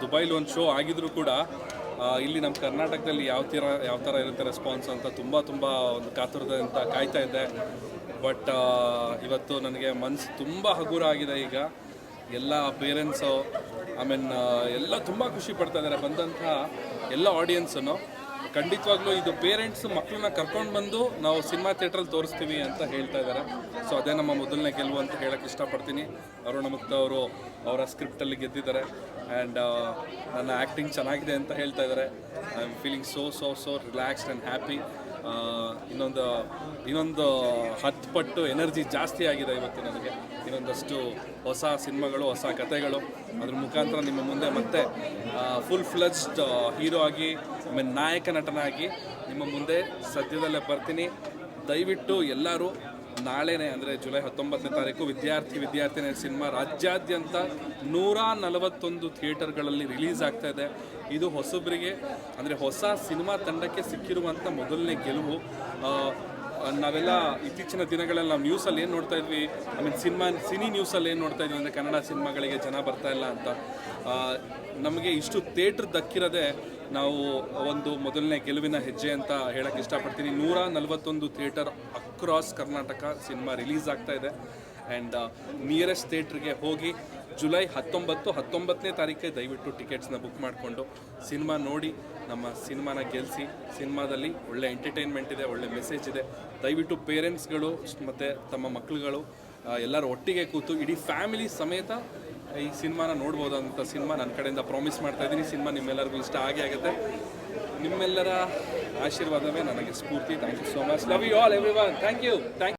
ದುಬೈಲಿ ಒಂದು ಶೋ ಆಗಿದ್ರೂ ಕೂಡ ಇಲ್ಲಿ ನಮ್ಮ ಕರ್ನಾಟಕದಲ್ಲಿ ಯಾವ ಥರ ಯಾವ ಥರ ಇರುತ್ತೆ ರೆಸ್ಪಾನ್ಸ್ ಅಂತ ತುಂಬ ತುಂಬ ಒಂದು ಕಾತುರದಿಂದ ಕಾಯ್ತಾ ಇದ್ದೆ ಬಟ್ ಇವತ್ತು ನನಗೆ ಮನಸ್ಸು ತುಂಬ ಹಗುರ ಆಗಿದೆ ಈಗ. ಎಲ್ಲ ಪೇರೆಂಟ್ಸು ಐ ಮೀನ್ ಎಲ್ಲ ತುಂಬ ಖುಷಿ ಪಡ್ತಾ ಇದ್ದಾರೆ. ಬಂದಂಥ ಎಲ್ಲ ಆಡಿಯನ್ಸನ್ನು ಖಂಡಿತವಾಗ್ಲೂ ಇದು ಪೇರೆಂಟ್ಸ್ ಮಕ್ಕಳನ್ನ ಕರ್ಕೊಂಡು ಬಂದು ನಾವು ಸಿನಿಮಾ ಥಿಯೇಟ್ರಲ್ಲಿ ತೋರಿಸ್ತೀವಿ ಅಂತ ಹೇಳ್ತಾ ಇದ್ದಾರೆ ಸೊ ಅದೇ ನಮ್ಮ ಮೊದಲನೇ ಗೆಲುವು ಅಂತ ಹೇಳಕ್ಕೆ ಇಷ್ಟಪಡ್ತೀನಿ. ಅರುಣ ಮುಕ್ತ ಅವರು ಅವರ ಸ್ಕ್ರಿಪ್ಟಲ್ಲಿ ಗೆದ್ದಿದ್ದಾರೆ. ಆ್ಯಂಡ್ ನನ್ನ ಆ್ಯಕ್ಟಿಂಗ್ ಚೆನ್ನಾಗಿದೆ ಅಂತ ಹೇಳ್ತಾ ಇದ್ದಾರೆ I am feeling so so so relaxed and happy ಇನ್ನೊಂದು ಇನ್ನೊಂದು ಹತ್ತು ಪಟ್ಟು ಎನರ್ಜಿ ಜಾಸ್ತಿ ಆಗಿದೆ ಇವತ್ತು ನನಗೆ. ಇನ್ನೊಂದಷ್ಟು ಹೊಸ ಸಿನಿಮಾಗಳು, ಹೊಸ ಕಥೆಗಳು. ಅದ್ರ ಮುಖಾಂತರ ನಿಮ್ಮ ಮುಂದೆ ಮತ್ತೆ ಫುಲ್ ಫ್ಲಜ್ಡ್ ಹೀರೋ ಆಗಿ ಆಮೇಲೆ ನಾಯಕ ನಟನಾಗಿ ನಿಮ್ಮ ಮುಂದೆ ಸದ್ಯದಲ್ಲೇ ಬರ್ತೀನಿ. ದಯವಿಟ್ಟು ಎಲ್ಲರೂ ನಾಳೆನೇ ಅಂದರೆ ಜುಲೈ ಹತ್ತೊಂಬತ್ತನೇ ತಾರೀಕು ವಿದ್ಯಾರ್ಥಿ ವಿದ್ಯಾರ್ಥಿನಿ ಸಿನಿಮಾ ರಾಜ್ಯಾದ್ಯಂತ ನೂರ ನಲವತ್ತೊಂದು ಥಿಯೇಟರ್ಗಳಲ್ಲಿ ರಿಲೀಸ್ ಆಗ್ತಾ ಇದೆ. ಇದು ಹೊಸಬರಿಗೆ ಅಂದರೆ ಹೊಸ ಸಿನಿಮಾ ತಂಡಕ್ಕೆ ಸಿಕ್ಕಿರುವಂಥ ಮೊದಲನೇ ಗೆಲುವು. ನಾವೆಲ್ಲ ಇತ್ತೀಚಿನ ದಿನಗಳಲ್ಲಿ ನಾವು ನ್ಯೂಸಲ್ಲಿ ಏನು ನೋಡ್ತಾ ಇದ್ವಿ? ಐ ಮೀನ್ ಸಿನಿಮಾ ಸಿನಿ ನ್ಯೂಸಲ್ಲಿ ಏನು ನೋಡ್ತಾ ಇದ್ವಿ ಅಂದರೆ ಕನ್ನಡ ಸಿನಿಮಾಗಳಿಗೆ ಜನ ಬರ್ತಾ ಇಲ್ಲ ಅಂತ. ನಮಗೆ ಇಷ್ಟು ಥಿಯೇಟ್ರ್ ದಕ್ಕಿರೋದೇ ನಾವು ಒಂದು ಮೊದಲನೇ ಗೆಲುವಿನ ಹೆಜ್ಜೆ ಅಂತ ಹೇಳಕ್ಕೆ ಇಷ್ಟಪಡ್ತೀನಿ. ನೂರ ನಲವತ್ತೊಂದು theatre across Karnataka cinema release ಆಗ್ತಾ ಇದೆ. ಆ್ಯಂಡ್ ನಿಯರೆಸ್ಟ್ ಥಿಯೇಟ್ರಿಗೆ ಹೋಗಿ ಜುಲೈ ಹತ್ತೊಂಬತ್ತು, ಹತ್ತೊಂಬತ್ತನೇ ತಾರೀಕೆ ದಯವಿಟ್ಟು ಟಿಕೆಟ್ಸ್ನ ಬುಕ್ ಮಾಡಿಕೊಂಡು ಸಿನಿಮಾ ನೋಡಿ, ನಮ್ಮ ಸಿನಿಮಾನ ಗೆಲ್ಲಿಸಿ ಸಿನಿಮಾದಲ್ಲಿ ಒಳ್ಳೆ ಎಂಟರ್ಟೈನ್ಮೆಂಟ್ ಇದೆ, ಒಳ್ಳೆ ಮೆಸೇಜ್ ಇದೆ. ದಯವಿಟ್ಟು ಪೇರೆಂಟ್ಸ್ಗಳು ಮತ್ತು ತಮ್ಮ ಮಕ್ಕಳುಗಳು ಎಲ್ಲರೂ ಒಟ್ಟಿಗೆ ಕೂತು ಇಡೀ ಫ್ಯಾಮಿಲಿ ಸಮೇತ ಈ ಸಿನಿಮಾನ ಅಂತ ಸಿನಿಮಾ ನನ್ನ ಕಡೆಯಿಂದ ಪ್ರಾಮಿಸ್ ಮಾಡ್ತಾ ಇದ್ದೀನಿ. ಸಿನಿಮಾ ನಿಮ್ಮೆಲ್ಲರಿಗೂ ಇಷ್ಟ ಆಗೇ ಆಗುತ್ತೆ. ನಿಮ್ಮೆಲ್ಲರ ಆಶೀರ್ವಾದವೇ ನನಗೆ ಸ್ಫೂರ್ತಿ. Thank you so much love you all everyone thank you thank